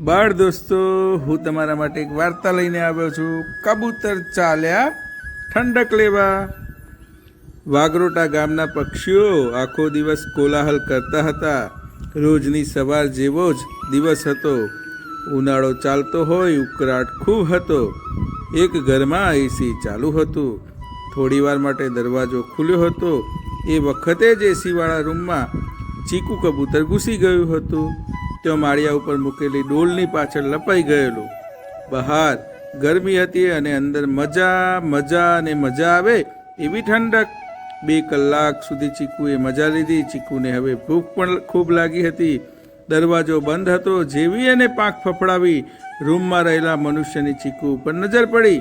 બાળ દોસ્તો, હું તમારા માટે એક વાર્તા લઈને આવ્યો છું. કબૂતર ચાલ્યા ઠંડક લેવા. વાગરોટા ગામના પક્ષીઓ આખો દિવસ કોલાહલ કરતા હતા. રોજની સવાર જેવો જ દિવસ હતો. ઉનાળો ચાલતો હોય, ઉકળાટ ખૂબ હતો. એક ઘરમાં એસી ચાલુ હતું. થોડીવાર માટે દરવાજો ખુલ્યો હતો. એ વખતે જ એસીવાળા રૂમમાં ચીકુ કબૂતર ઘૂસી ગયું હતું. તે માળિયા ઉપર મૂકેલી ડોલની પાછળ લપાઈ ગયેલો. બહાર ગરમી હતી અને અંદર મજા મજા અને મજા આવે એવી ઠંડક. બે કલાક સુધી ચીકુએ મજા લીધી. ચીકુને હવે ભૂખ પણ ખૂબ લાગી હતી. દરવાજો બંધ હતો. જેવી એને પાંખ ફફડાવી રૂમમાં રહેલા મનુષ્યની ચીકુ ઉપર નજર પડી.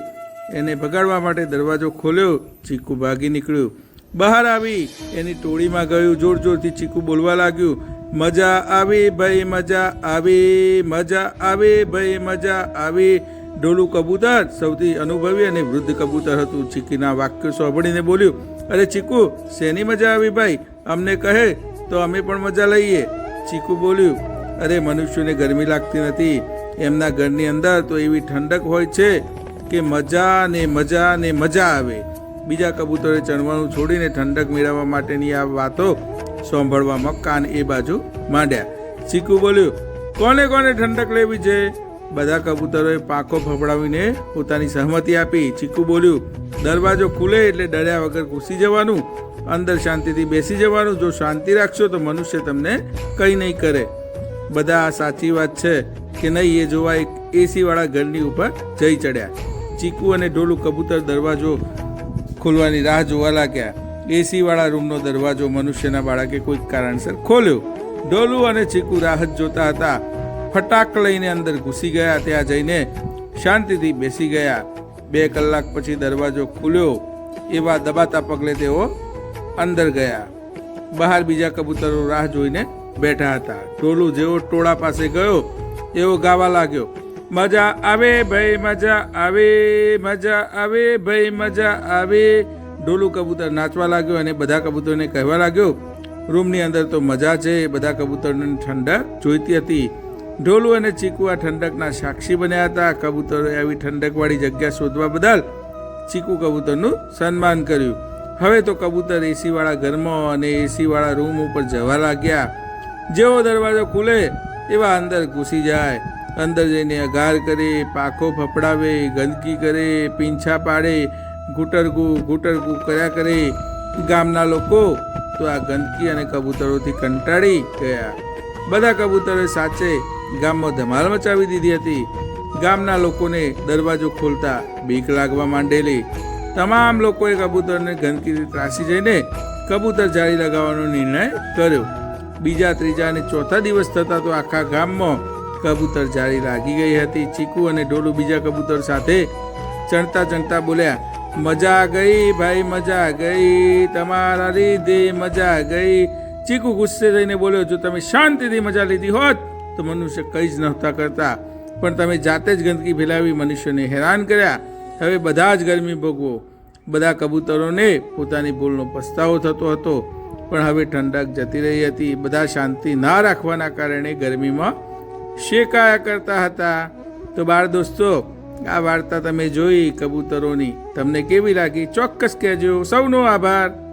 એને ભગાડવા માટે દરવાજો ખોલ્યો. ચીકુ ભાગી નીકળ્યું. બહાર આવી એની ટોળીમાં ગયું. જોર જોરથી ચીકુ બોલવા લાગ્યું. મજા આવી ભાઈ, મજા આવી મજા આવી ભાઈ, મજા આવી. ઢોલું કબૂતર સૌથી અનુભવી અને વૃદ્ધ કબૂતર હતું. ચીકીના વાક્યો સાંભળીને બોલ્યું, અરે ચીકુ, શેની મજા આવી ભાઈ? અમને કહે તો અમે પણ મજા લઈએ. ચીકુ બોલ્યું, અરે મનુષ્યને ગરમી લાગતી નથી. એમના ઘરની અંદર તો એવી ઠંડક હોય છે કે મજા ને મજા ને મજા આવે. બીજા કબૂતરે ચણવાનું છોડીને ઠંડક મેળવવા માટેની આ વાતો સાંભળવામાં કાન એ બાજુ માંડ્યા. ચીકુ બોલ્યું, કોને કોને ઠંડક લેવી છે? બધા કબૂતરોએ પાકો ફફડાવીને પોતાની સહમતિ આપી. ચીકુ બોલ્યું, દરવાજો ખુલે એટલે ડર્યા વગર ઘૂસી જવાનું. અંદર શાંતિથી બેસી જવાનું. જો શાંતિ રાખશો તો મનુષ્ય તમને કંઈ નહીં કરે. બધા, આ સાચી વાત છે કે નહીં? એ જોવા એક એસીવાળા ઘરની ઉપર જઈ ચડ્યા. ચીકુ અને ઢોલું કબૂતર દરવાજો ખોલવાની રાહ જોવા લાગ્યા. એસીવાળા રૂમનો દરવાજો મનુષ્યના બાળકે કોઈક કારણસર ખોલ્યો. ઢોલું અને ચીકુ રાહત જોતા હતા. ફટાક લઈને અંદર ઘૂસી ગયા, ત્યાં જઈને શાંતિથી બેસી ગયા. બે કલાક પછી દરવાજો ખુલ્યો. એવા દબાતા પગલે તેઓ અંદર ગયા. બહાર બીજા કબૂતરો રાહ જોઈને બેઠા હતા. ટોલું જેવો ટોળા પાસે ગયો, એવો ગાવા લાગ્યો. મજા આવે ભાઈ, મજા આવે મજા આવે ભાઈ, મજા આવે. ડોલું કબૂતર નાચવા લાગ્યો અને બધા કબૂતરને કહેવા લાગ્યો, રૂમની અંદર તો મજા છે. બધા કબૂતરોને ઠંડક જોઈતી હતી. ઢોલું અને ચીકુ આ ઠંડકના સાક્ષી બન્યા હતા. કબૂતરોએ આવી ઠંડકવાળી જગ્યા શોધવા બદલ ચીકુ કબૂતરનું સન્માન કર્યું. હવે તો કબૂતર એસીવાળા ઘરમાં અને એસીવાળા રૂમ ઉપર જવા લાગ્યા. જેવો દરવાજો ખુલે એવા અંદર ઘૂસી જાય. અંદર જઈને અઘાર કરે, પાખો ફફડાવે, ગંદકી કરે, પીંછા પાડે ઘૂંટરગુ ઘૂંટરગુ કર્યા કરે ગામના લોકો તો આ ગંદકી અને કબૂતરોથી કંટાળી ગયા. બધા કબૂતરોએ સાચે ગામમાં ધમાલ મચાવી દીધી હતી. ગામના લોકોને દરવાજો ખોલતા બીક લાગવા માંડેલી. તમામ લોકોએ કબૂતરને ગંદકીથી ત્રાસી જઈને કબૂતર જાળી લગાવવાનો નિર્ણય કર્યો. બીજા, ત્રીજા અને ચોથા દિવસ થતા તો આખા ગામમાં કબૂતર જાળી લાગી ગઈ હતી. ચીકુ અને ઢોલું બીજા કબૂતર સાથે ચણતા ચણતા બોલ્યા મજા ગઈ, ભાઈ, મજા ગઈ. તમારા લીધે મજા ગઈ. ચીકુ ગુસ્સે થઈને બોલ્યો, જો તમે શાંતિથી મજા લીધી હોત, તો મનુષ્ય કંઈ જ નહોતા કરતા. પણ તમે જાતે જ ગંદકી ફેલાવી મનુષ્યને હેરાન કર્યા. હવે બધા જ ગરમી ભોગવો. બધા કબૂતરોને પોતાની ભૂલનો પસ્તાવો થતો હતો. પણ હવે ઠંડક જતી રહી હતી. બધા શાંતિ ના રાખવાના કારણે ગરમીમાં શેકાયા કરતા હતા. તો બાળ દોસ્તો આ વાર્તા તમે જોઈ કબૂતરોની. તમને કેવી લાગી? ચોક્કસ કહેજો. સૌનો આભાર.